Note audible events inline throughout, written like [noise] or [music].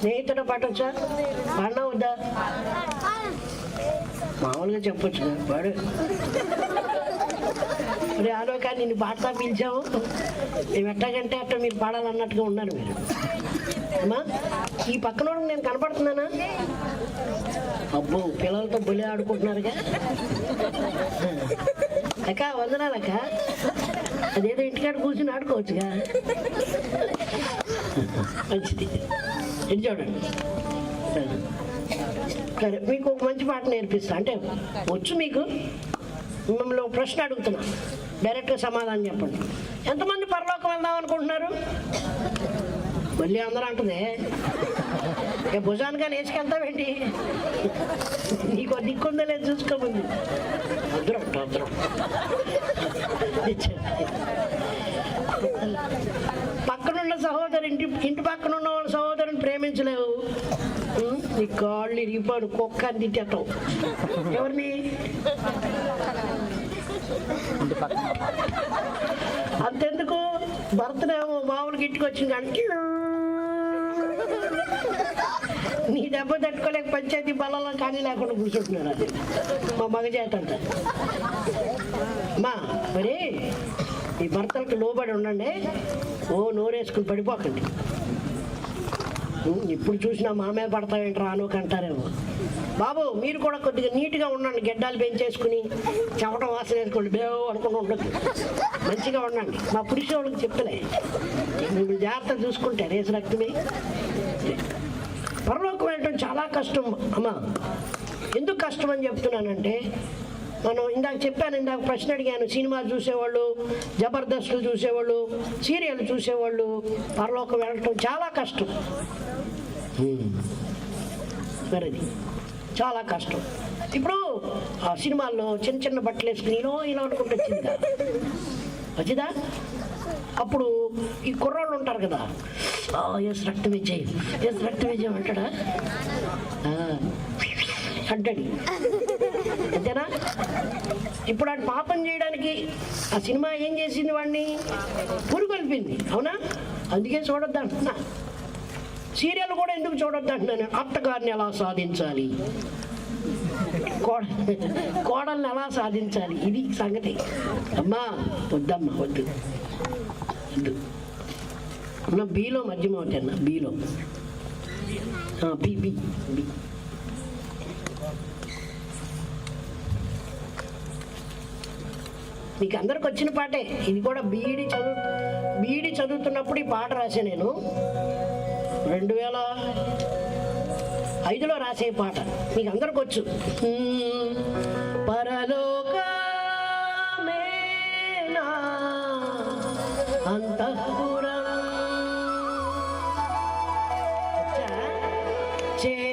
స్నేహితుడు పాటొచ్చా అన్న వద్దా? మామూలుగా చెప్పొచ్చు కదా, పాడు మరి ఆలోక నిన్ను పాడతా పిలిచాము మేము ఎట్టాగంటే అట్ట మీరు పాడాలన్నట్టుగా ఉన్నారు మీరు. అమ్మా ఈ పక్కన నేను కనపడుతున్నానా? అబ్బో పిల్లలతో బలి ఆడుకుంటున్నారుగా. అక్క వందనాలక్క. అదేదో ఇంటికాడ కూర్చుని ఆడుకోవచ్చుగా. మంచిది. ఇది చూడండి సరే మీకు ఒక మంచి పాట నేర్పిస్తా. అంటే వచ్చు మీకు? మిమ్మల్ని ఒక ప్రశ్న అడుగుతున్నా. డైరెక్ట్గా సమాధానం చెప్పండి. ఎంతమంది పరలోకం వెళ్దాం అనుకుంటున్నారు? మళ్ళీ అందరూ అంటుంది. ఇక భుజానిగా నేర్చుకెళ్తావేంటి? నీకు ఆ దిక్కుందో లేదు చూసుకోమంది. అద్రం అద్రం పక్కనున్న సహోదరు ఇంటి ఇంటి పక్కనున్న సహోదరుని ప్రేమించలేవు. నీ కాళ్ళు ఇరిగిపోను కుక్క అని తిట్టేటం ఎవరిని అంతెందుకు? భర్తనేమో మామూలుగా ఇంటికి అంటే నీ దెబ్బ తట్టుకోలేక పంచాయతీ బలంలో కానీ లేకుండా కూర్చుంటున్నాడు అది. మా మగజాత అంట. మా మరి ఈ భర్తలకు లోబడి ఉండండి. ఓ నోరేసుకుని పడిపోకండి. ఇప్పుడు చూసినా మా మీద పడతావేంట్రా అనుకు అంటారేమో. బాబు మీరు కూడా కొద్దిగా నీట్గా ఉండండి గెడ్డాలు పెంచేసుకుని చెమటం వాసన వేసుకోండి బేవ్ అనుకుంటూ ఉండదు మంచిగా ఉండండి. మా పురుషు వాళ్ళకి చెప్తలే మీరు జాగ్రత్త చూసుకుంటే రేసు రక్తమే. పరలోకం వెళ్ళటం చాలా కష్టం అమ్మా. ఎందుకు కష్టం అని చెప్తున్నానంటే మనం ఇందాక చెప్పాను ఇందాక ప్రశ్న అడిగాను. సినిమా చూసేవాళ్ళు జబర్దస్త్లు చూసేవాళ్ళు సీరియల్ చూసేవాళ్ళు పరలోకం వెళ్ళటం చాలా కష్టం. మరిది చాలా కష్టం. ఇప్పుడు ఆ సినిమాల్లో చిన్న చిన్న బట్టలు వేసుకుని ఇలా ఇలా అనుకుంటే వచ్చిందా వచ్చిందా? అప్పుడు ఈ కుర్రాళ్ళు ఉంటారు కదా. ఎస్ రక్త విజయ్. ఎస్ రక్త విజయం అంటాడా? అడ్డడి. అంటాడు అంతేనా ఇప్పుడు వాడు పాపం చేయడానికి ఆ సినిమా ఏం చేసింది వాడిని? పురుగొల్పింది అవునా? అందుకే చూడొద్దు అంటున్నా సీరియల్ కూడా ఎందుకు చూడొద్దు అంటున్నాను అత్తగారిని ఎలా సాధించాలి? కోడ కోడల్ని ఎలా సాధించాలి? ఇది సంగతి. అమ్మా వద్దమ్మా వద్దు. వద్దు. అన్న బీలో మధ్యమ అన్న బీలో. B B B. మీకు అందరికి వచ్చిన పాటే. ఇది కూడా బీఈడి చదువు బీఈడి చదువుతున్నప్పుడు ఈ పాట రాసా నేను. రెండు వేల ఐదులో రాసే పాట. మీకు అందరికి వచ్చు. హ్మ్. పరలోకమేనా అంతఃపురం. చే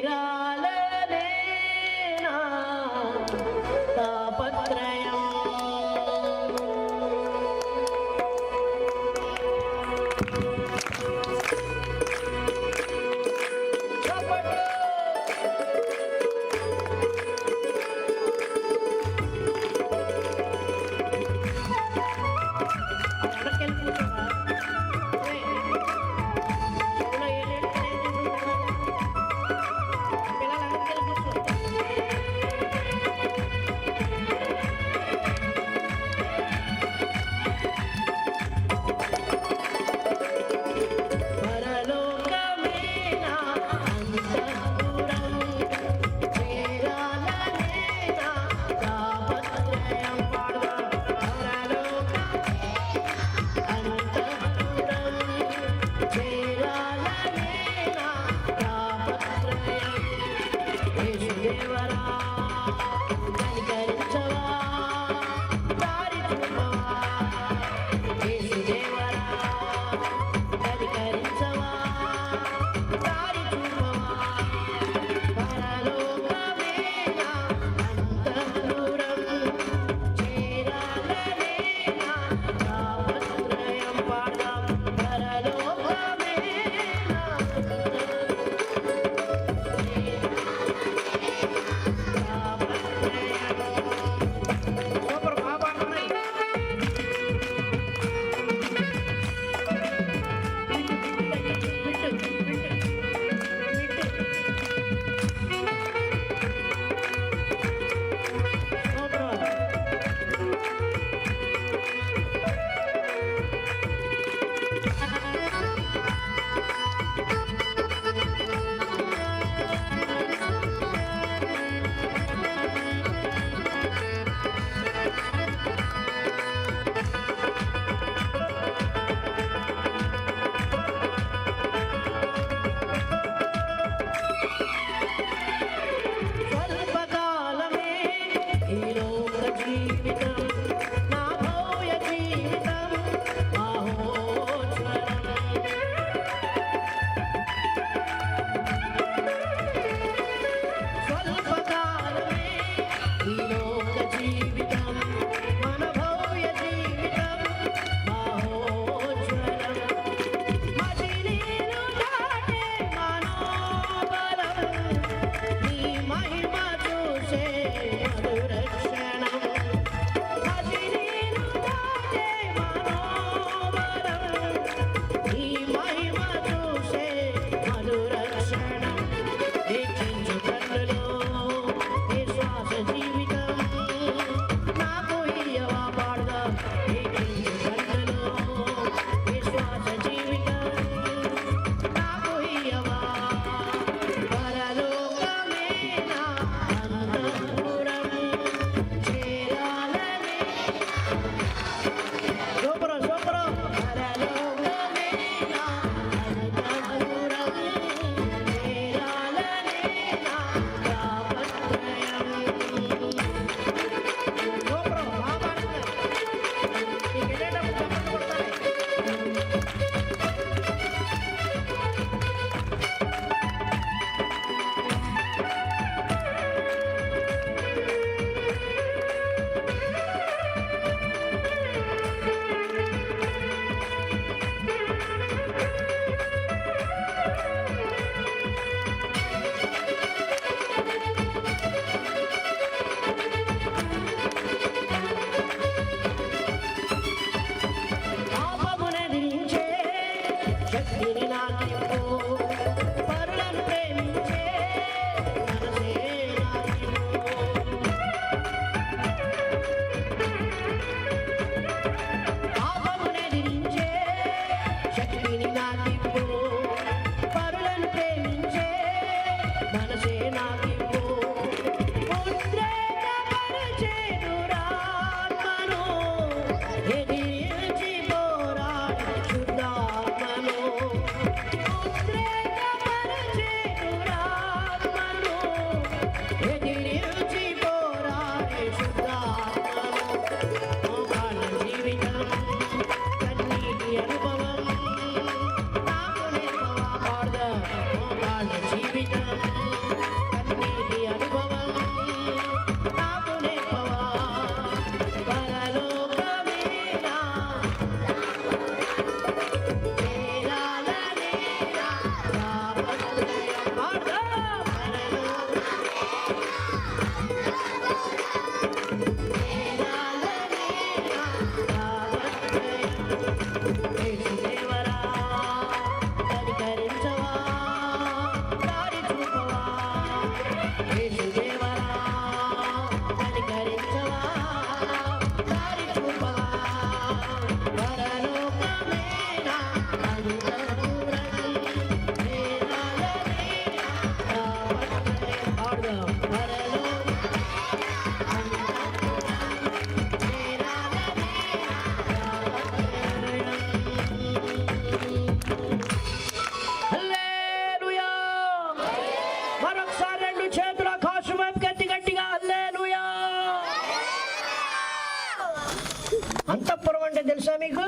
అంతపురం అంటే తెలుసా మీకు?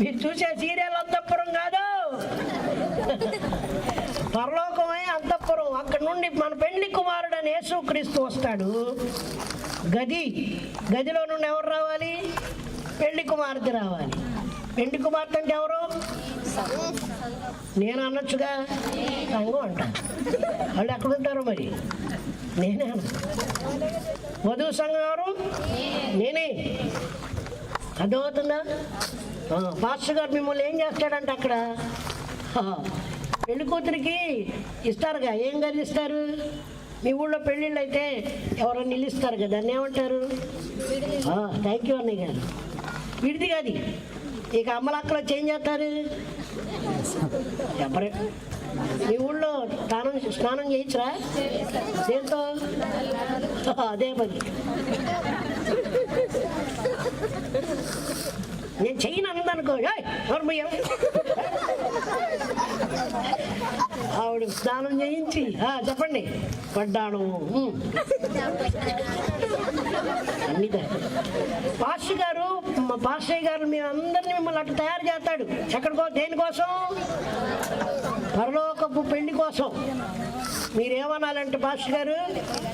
మీరు చూసే సీరియల్ అంతఃపురం కాదు. పరలోకమే అంతఃపురం. అక్కడ నుండి మన పెళ్ళి కుమారుడు అని యేసుక్రీస్తు వస్తాడు. గది. గదిలో నుండి ఎవరు రావాలి? పెళ్ళి కుమార్తె రావాలి. పెళ్ళి కుమార్తె అంటే ఎవరు? నేను అనొచ్చుగా? సంఘం అంట వాళ్ళు ఎక్కడుంటారు మరి? నేనే అన్న. వధువు సంఘం ఎవరు? నేనే. అర్థమవుతుందా? పాస్టర్ గారు మిమ్మల్ని ఏం చేస్తాడంటే అక్కడ? పెళ్ళి కూతురికి ఇస్తారుగా. ఏం గది ఇస్తారు? మీ ఊళ్ళో పెళ్ళిళ్ళు అయితే ఎవరైనా నిలుస్తారు కదా దాన్ని ఏమంటారు? థ్యాంక్ యూ అన్నయ్య గారు. విడిది కాదు. ఇక అమ్మలక్కలో చేంజ్ చేస్తారు? ఎవరే? మీ ఊళ్ళో స్నానం స్నానం చేయించరా? దేంతో? అదే పని. నేను చెయ్యను అందనుకో ఆవిడ స్నానం చేయించి చెప్పండి. పడ్డాను. "ఉమ్." పాస్టర్ గారు మా పాస్టర్ గారు మీ అందరిని మిమ్మల్ని అట్లా తయారు చేస్తాడు. ఎక్కడికో దేనికోసం? పరలోకపు పెళ్ళి కోసం. మీరేమనాలంటే పాస్టర్ గారు?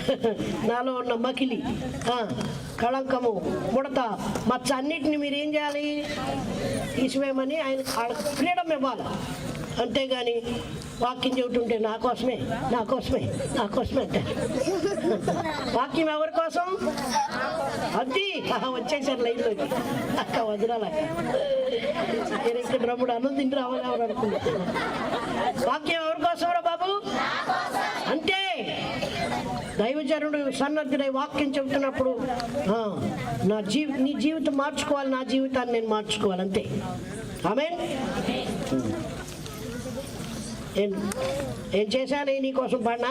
[laughs] నాలో ఉన్న మకిలి కళంకము ముడత మచ్చ అన్నిటిని మీరు ఏం చేయాలి తీసివేయమని ఆయన ఫ్రీడమ్ ఇవ్వాలి. అంతేగాని వాక్యం చెబుతుంటే నా కోసమే నా కోసమే నా కోసమే అంటారు వాక్యం ఎవరి కోసం? అది వచ్చేసారు లైన్లోకి. అక్క వదిలాలక్క నేను ఇక్కడ అన్నం తిండి రావాలి ఎవరు అనుకున్నా వాక్యం ఎవరి కోసం రా బాబు? అంతే దైవజనుడు సన్నద్ధుడై వాక్యం చెబుతున్నప్పుడు నా జీవి నీ జీవితం మార్చుకోవాలి నా జీవితాన్ని నేను మార్చుకోవాలి అంతే. ఆమె ఏం ఏం చేశాను నీకోసం పాడినా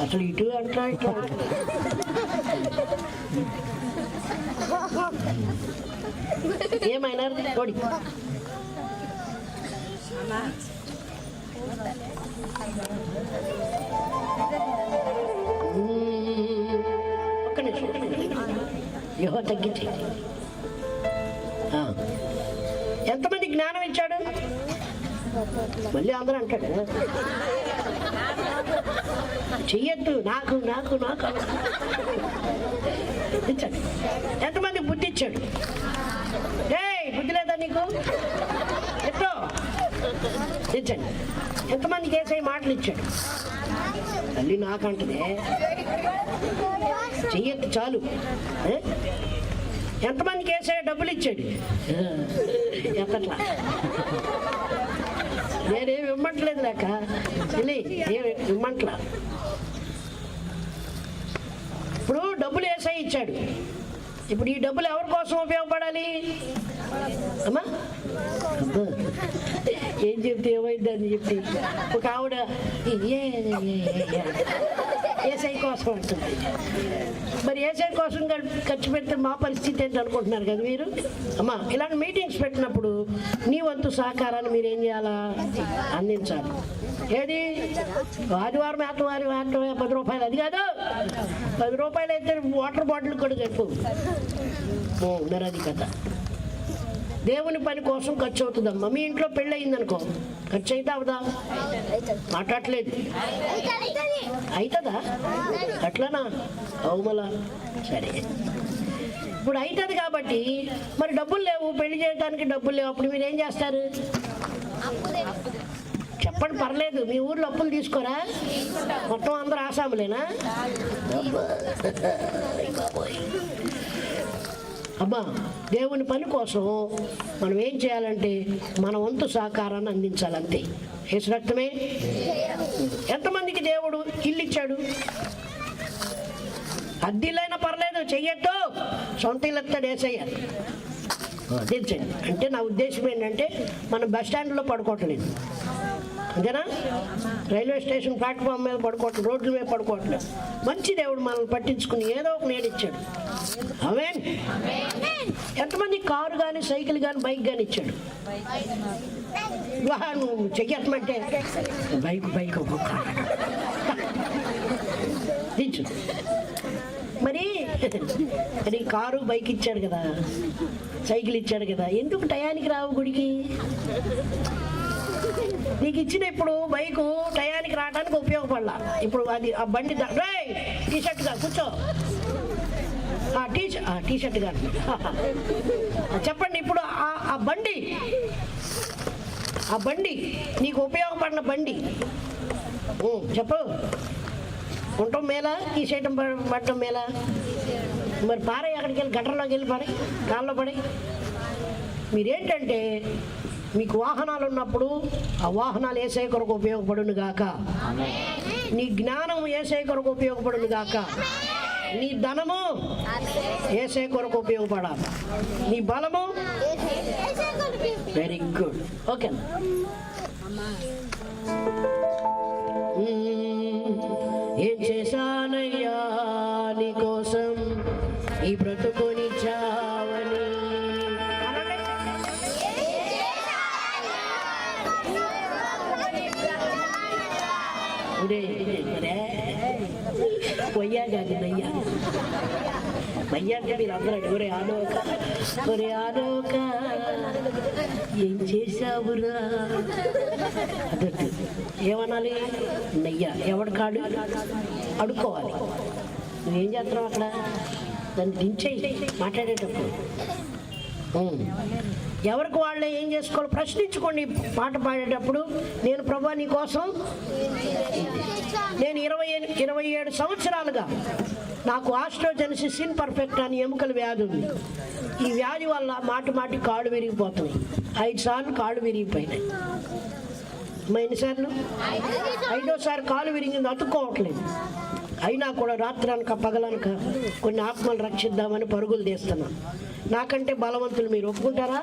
అసలు ఇటు అట్లా ఇట్లా ఏమైనా? మ్మ్. ఒక్క నిమిషం తగ్గించి? ఆ. ఎంతమంది జ్ఞానం ఇచ్చాడు? మళ్ళీ అందరూ అంటాడు. చెయ్యొద్దు నాకు నాకు నాకు అని. ఇచ్చాడు. ఎంతమంది బుద్ధి ఇచ్చాడు? ఏయ్ బుద్ధి లేదా నీకు? ఎట్టో? ఇచ్చండి. ఎంతమందికి వేసే మాటలు ఇచ్చాడు? తల్లి నాకంటదే చెయ్యొద్దు చాలు. ఎంతమందికి వేసే డబ్బులు ఇచ్చాడు? ఎంతట్లా నేనేమి ఇవ్వట్లేదు లేక చెల్లి ఏమి ఇవ్వట్లా ఇప్పుడు డబ్బులు వేసే ఇచ్చాడు. ఇప్పుడు ఈ డబ్బులు ఎవరి కోసం ఉపయోగపడాలి? అమ్మా? ఏం చెప్తే ఏమైందని చెప్పి ఒక ఆవిడ ఏ కోసం అంటుంది మరి ఏసఐ కోసం ఖర్చు పెడితే మా పరిస్థితి ఏంటి అనుకుంటున్నారు కదా మీరు అమ్మా ఇలాంటి మీటింగ్స్ పెట్టినప్పుడు నీ వంతు సహకారాన్ని మీరు ఏం చేయాలా అందించాలి ఏది ఆదివారం ఆదివారం ఆదివారం పది రూపాయలు అది కాదు పది రూపాయలు అయితే వాటర్ బాటిల్ కూడా చెప్పు ఓ మరి అది కదా దేవుని పని కోసం ఖర్చు అవుతుందమ్మా. మీ ఇంట్లో పెళ్ళి అయిందనుకో ఖర్చు అయితే అవదా? మాట్లాడలేదు. అవుతుందా? అట్లానా? అవుమలా సరే. ఇప్పుడు అవుతుంది కాబట్టి మరి డబ్బులు లేవు పెళ్ళి చేయడానికి డబ్బులు లేవు అప్పుడు మీరు ఏం చేస్తారు? చెప్పండి పర్లేదు. మీ ఊర్లో అప్పులు తీసుకోరా? మొత్తం అందరూ ఆసాములేనా? అబ్బా. దేవుని పని కోసం మనం ఏం చేయాలంటే మన వంతు సహకారాన్ని అందించాలంతే. యేసు రక్తమే? ఎంతమందికి దేవుడు ఇల్లు ఇచ్చాడు? అద్దెలైనా పర్లేదు చెయ్యొద్దు. సొంత ఇల్లు ఎత్తాడు ఏసయ్య తీర్చండి అంటే నా ఉద్దేశం ఏంటంటే మనం బస్ స్టాండ్లో పడుకోవట్లేదు. అంతేనా? రైల్వే స్టేషన్ ప్లాట్ఫామ్ మీద పడుకోవట్లేదు రోడ్ల మీద పడుకోవట్లేదు. మంచి దేవుడు మనల్ని పట్టించుకుని ఏదో ఒక నేడు ఇచ్చాడు. అవే ఎంతమంది కారు కానీ సైకిల్ కానీ బైక్ కానీ ఇచ్చాడు. వా, నువ్వు చెయ్యట్మంటే బైక్ బైక్ ఒక్కొక్క మరి కారు బైక్ ఇచ్చాడు కదా సైకిల్ ఇచ్చాడు కదా ఎందుకు టయానికి రావు గుడికి? నీకు ఇచ్చిన ఇప్పుడు బైకు టయానికి రావడానికి ఉపయోగపడాల. ఇప్పుడు అది ఆ బండి రే రేయ్ టీ కాదు కూర్చో. టీషర్ట్ టీ టీ షర్ట్ చెప్పండి ఇప్పుడు ఆ బండి ఆ బండి నీకు ఉపయోగపడిన బండి. చెప్పు. ఉండటం మేలా? తీసేయటం పడ- పడటం మేలా? మరి పారే అక్కడికి వెళ్ళి గట్టర్లోకి వెళ్ళి పడి కాళ్ళలో పడి. మీరేంటంటే మీకు వాహనాలు ఉన్నప్పుడు ఆ వాహనాలు ఏసై కొరకు ఉపయోగపడును గాక నీ జ్ఞానం ఏసై కొరకు ఉపయోగపడును గాక నీ ధనము ఏసై కొరకు ఉపయోగపడాలి? నీ బలము వెరీ గుడ్ ఓకే ఏం చేశానయ్యా నీ కోసం? ఈ బ్రతుకుని ఒరే, ఒరే, నయ్యా నయ్యా మీరు అందరూ ఒరే ఆలోక ఒరే ఆలోక ఏం చేశావురా అదొట్టు ఏమనాలి నయ్యా ఎవడు కాడు అడుక్కోవాలి నువ్వేం చేస్తున్నావు అక్కడ దాన్ని దించేయి మాట్లాడేటప్పుడు ఎవరికి వాళ్ళే ఏం చేసుకోవాలి? ప్రశ్నించుకోండి. పాట పాడేటప్పుడు నేను ప్రభా నీ కోసం నేను ఇరవై ఇరవై ఏడు సంవత్సరాలుగా నాకు ఆస్ట్రోజెనసిస్ ఇన్ పర్ఫెక్ట్ అని ఎముకల వ్యాధి ఉంది. ఈ వ్యాధి వల్ల మాటి మాటి కాళ్ళు విరిగిపోతున్నాయి. ఐదు సార్లు కాళ్ళు విరిగిపోయినాయి. అమ్మా, ఎన్నిసార్లు ఐదోసారి కాలు విరిగింది అతుక్కోవట్లేదు. అయినా కూడా రాత్రనక పగలనక కొన్ని ఆత్మలు రక్షిద్దామని పరుగులు తీస్తున్నాను నాకంటే బలవంతులు మీరు ఒప్పుకుంటారా?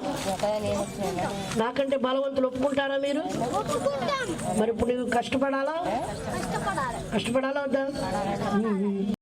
నాకంటే బలవంతులు ఒప్పుకుంటారా మీరు? మరి ఇప్పుడు నువ్వు కష్టపడాలా? కష్టపడాలా. వద్దా?